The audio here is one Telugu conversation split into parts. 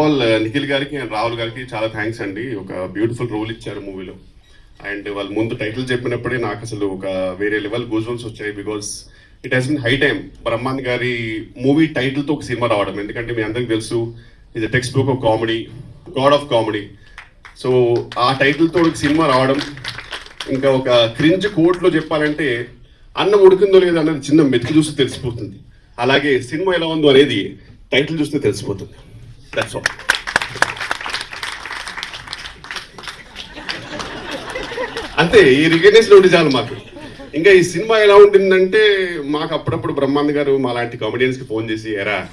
ఆల్ uh, నిఖిల్ గారికి అండ్ రాహుల్ గారికి చాలా థ్యాంక్స్ అండి. ఒక బ్యూటిఫుల్ రోల్ ఇచ్చారు మూవీలో. అండ్ వాళ్ళు ముందు టైటిల్ చెప్పినప్పుడే నాకు అసలు ఒక వేరే లెవెల్ గూజన్స్ వచ్చాయి because it has been high time Brahman గారి మూవీ టైటిల్తో ఒక సినిమా రావడం. ఎందుకంటే మీ అందరికి తెలుసు ఇది textbook of comedy god of comedy so ఆ టైటిల్తో ఒక సినిమా రావడం ఇంకా ఒక క్రింజ్ కోట్లో చెప్పాలంటే అన్నం ఉడికిందో లేదో అన్నది చిన్న మెతుకు చూస్తే తెలిసిపోతుంది. అలాగే సినిమా ఎలా ఉందో అనేది టైటిల్ చూస్తే తెలిసిపోతుంది. That's all. అంతే ఈ రికగ్నైజ్ ఉండి చాలు మాకు. ఇంకా ఈ సినిమా ఎలా ఉంటుందంటే మాకు అప్పుడప్పుడు బ్రహ్మాంద్ గారు మా లాంటి కామెడియన్స్కి ఫోన్ చేసి ఎరా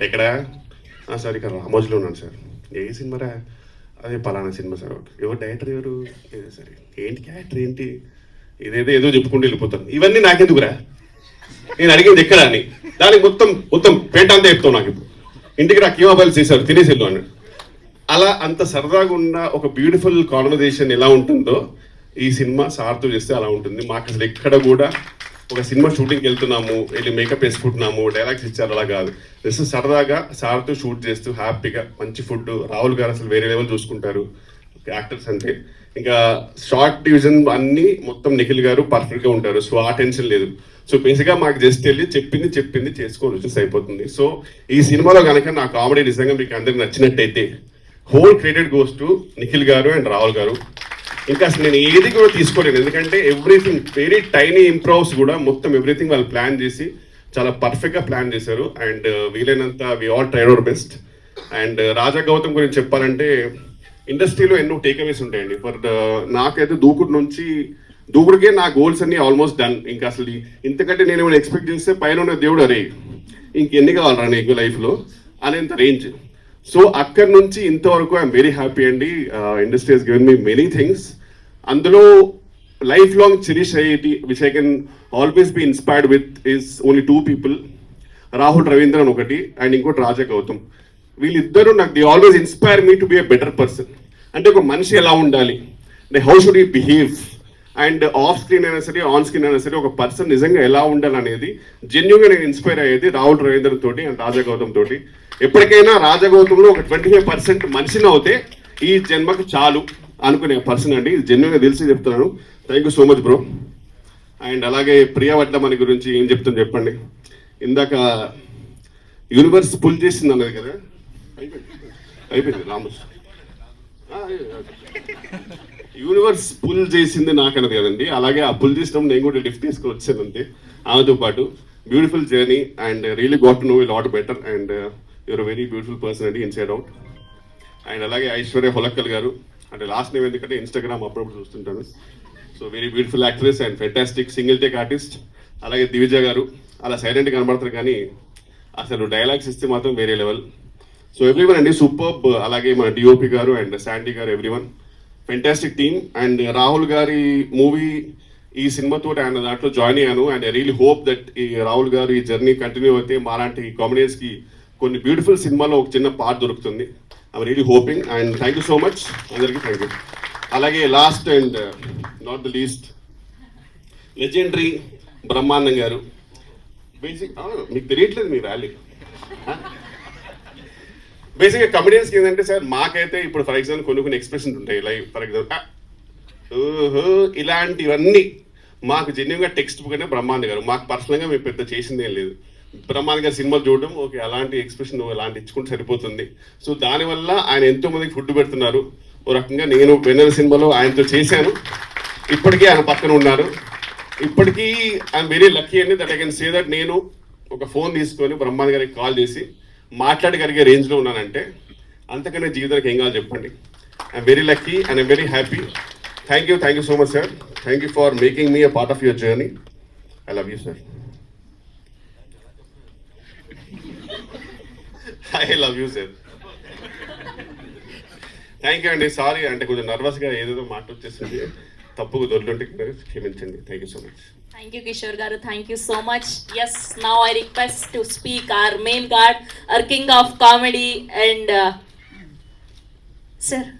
ఎక్కడ? సార్ ఇక్కడ రామోజీలో ఉన్నాను సార్. ఏ సినిమారా అదే పలానా సినిమా సార్. ఓకే. ఎవరు డైరెక్టర్ ఎవరు? సరే. ఏంటి క్యారెక్టర్ ఏంటి? ఇదేదో ఏదో చెప్పుకుంటూ వెళ్ళిపోతాను. ఇవన్నీ నాకెందుకురా? నేను అడిగింది ఎక్కడ? అని. దానికి మొత్తం మొత్తం పేట అంతా చెప్తావు నాకు ఇప్పుడు. ఇంటికి రా కీమా చేశారు తినేసి వెళ్ళు అన్నాడు. అలా అంత సరదాగా ఉన్న ఒక బ్యూటిఫుల్ కాన్వర్జేషన్ ఎలా ఉంటుందో ఈ సినిమా సార్తో చేస్తే అలా ఉంటుంది. మాకు అసలు ఎక్కడ కూడా ఒక సినిమా షూటింగ్కి వెళ్తున్నాము వెళ్ళి మేకప్ వేసుకుంటున్నాము డైలాగ్స్ ఇచ్చారు అలా కాదు. జస్ట్ సరదాగా సార్తో షూట్ చేస్తూ హ్యాపీగా మంచి ఫుడ్ రాహుల్ గారు అసలు వేరే లెవెల్ చూసుకుంటారు. యాక్టర్స్ అంటే. ఇంకా షార్ట్ డివిజన్ అన్ని మొత్తం నిఖిల్ గారు పర్ఫెక్ట్గా ఉంటారు. సో ఆ టెన్షన్ లేదు. సో బేసిక్గా మాకు జస్ట్ వెళ్ళి చెప్పింది చెప్పింది చేసుకోవాలి వచ్చేసి అయిపోతుంది. సో ఈ సినిమాలో కనుక నా కామెడీ నిజంగా మీకు అందరికి నచ్చినట్టయితే whole credit goes to Nikhil garu and Rahul గారు. ఇంకా అసలు నేను ఏది కూడా తీసుకోలేదు. ఎందుకంటే ఎవ్రీథింగ్ వెరీ టైనీ ఇంప్రూవ్స్ కూడా మొత్తం ఎవ్రీథింగ్ వాళ్ళు ప్లాన్ చేసి చాలా పర్ఫెక్ట్గా ప్లాన్ చేశారు. అండ్ uh, వీలైనంత we all tried our best and Raja Gautam గురించి చెప్పాలంటే ఇండస్ట్రీలో ఎన్నో టేక్అవేస్ ఉంటాయండి. ఫర్ నాకైతే దూకుడు నుంచి దూకుడికే నా గోల్స్ అన్ని ఆల్మోస్ట్ డన్. ఇంకా అసలు ఇంతకంటే నేను ఏమైనా ఎక్స్పెక్ట్ చేస్తే పైన ఉన్న దేవుడు అరే ఇంకెన్ని కావాలరా నీకు లైఫ్లో? అనేంత రేంజ్. సో అక్కడి నుంచి ఇంతవరకు ఐఎమ్ వెరీ హ్యాపీ అండి. Industry has given me many things. అందులో life long cherish it which I can always be inspired with is only two people. Rahul Ravindran ఒకటి అండ్ ఇంకోటి రాజా గౌతమ్. వీళ్ళిద్దరూ నాకు the always inspire me to be a better person అంటే ఒక మనిషి ఎలా ఉండాలి? అంటే how should he behave and off screen అయినా సరే ఆన్ స్క్రీన్ అయినా సరే ఒక పర్సన్ నిజంగా ఎలా ఉండాలి అనేది జెన్యున్గా నేను ఇన్స్పైర్ అయ్యేది రాహుల్ రవీంద్ర తోటి అండ్ రాజా గౌతమ్ తోటి. ఎప్పటికైనా రాజగౌతంలో ఒక ట్వంటీ ఫైవ్ పర్సెంట్ మనిషిని అవుతే ఈ జన్మకు చాలు అనుకునే పర్సన్ అండి. ఇది జెన్యున్గా తెలిసి చెప్తున్నాను. Thank you so much bro and అలాగే ప్రియా వడ్డమని గురించి ఏం చెప్తాను చెప్పండి. ఇందాక యూనివర్స్ పుల్ చేసింది అన్నది కదా? అయిపోయింది అయిపోయింది రామోస్ యూనివర్స్ పుల్ చేసింది నాకన్నది కదండి. అలాగే ఆ పుల్ చేసినప్పుడు నేను కూడా లిఫ్ట్ తీసుకొని వచ్చాను అంతే. ఆమెతో పాటు beautiful journey and really got to know lot better and your very beautiful person అండి ఇన్సైడ్ అవుట్. అండ్ అలాగే ఐశ్వర్య హొలక్కల్ గారు అంటే లాస్ట్ నేమ్ ఎందుకంటే ఇన్స్టాగ్రామ్ అప్పుడప్పుడు చూస్తుంటాను. So very beautiful actress and fantastic single take artist అలాగే దివిజ గారు అలా సైలెంట్ కనబడతారు కానీ అసలు డైలాగ్స్ ఇస్తే మాత్రం వేరే లెవెల్ సో ఎవ్రీవన్ అండి సూపర్ అలాగే మన DOP garu and Sandy garu everyone fantastic team and Rahul గారి మూవీ ఈ సినిమాతో ఆయన దాంట్లో జాయిన్ అయ్యాను. And I really hope that ఈ రాహుల్ గారు ఈ జర్నీ కంటిన్యూ అయితే మాలాంటి కామెడియన్స్కి కొన్ని బ్యూటిఫుల్ సినిమాలో ఒక చిన్న పార్ట్ దొరుకుతుంది. I really hoping and thank you so much అందరికీ థ్యాంక్ యూ అలాగే last and not the least legendary Brahmanandam garu. Basic మీకు తెలియట్లేదు మీ ర్యాలీ బేసిక్గా కమెడియన్స్కి ఏంటంటే సార్ మాకైతే ఇప్పుడు ఫర్ ఎగ్జాంపుల్ కొన్ని కొన్ని ఎక్స్ప్రెషన్స్ ఉంటాయి. లైక్ ఫర్ ఎగ్జాంపుల్ ఇలాంటివన్నీ మాకు జెన్యున్గా టెక్స్ట్ బుక్ అంటే బ్రహ్మాండ్ గారు. మాకు పర్సనల్గా మేము పెద్ద చేసిందేం లేదు. బ్రహ్మాండ్ గారు సినిమాలు చూడడం ఓకే అలాంటి ఎక్స్ప్రెషన్ అలాంటి ఇచ్చుకుంటే సరిపోతుంది. సో దానివల్ల ఆయన ఎంతో మందికి ఫుడ్ పెడుతున్నారు. ఓ రకంగా నేను వెన్నెల సినిమాలో ఆయనతో చేశాను. ఇప్పటికీ ఆయన పక్కన ఉన్నారు. ఇప్పటికీ ఐఎమ్ వెరీ లక్కీ అండి that I can say that నేను ఒక ఫోన్ తీసుకొని బ్రహ్మాండ్ గారికి కాల్ చేసి మాట్లాడగలిగే రేంజ్లో ఉన్నానంటే అంతకన్నా జీవితానికి ఏం కావాలి చెప్పండి. I'm very lucky and I'm very happy thank you thank you so much sir thank you for making me a part of your journey I love you sir I love you sir thank you అండి. సారీ అంటే కొంచెం నర్వస్గా ఏదేదో మాట వచ్చేసింది. తప్పుకు దొరుకుంటే క్షమించండి. Thank you so much Thank you, Kishore Garu. Thank you so much. Yes, now I request to speak our main guard, our king of comedy, and uh, sir,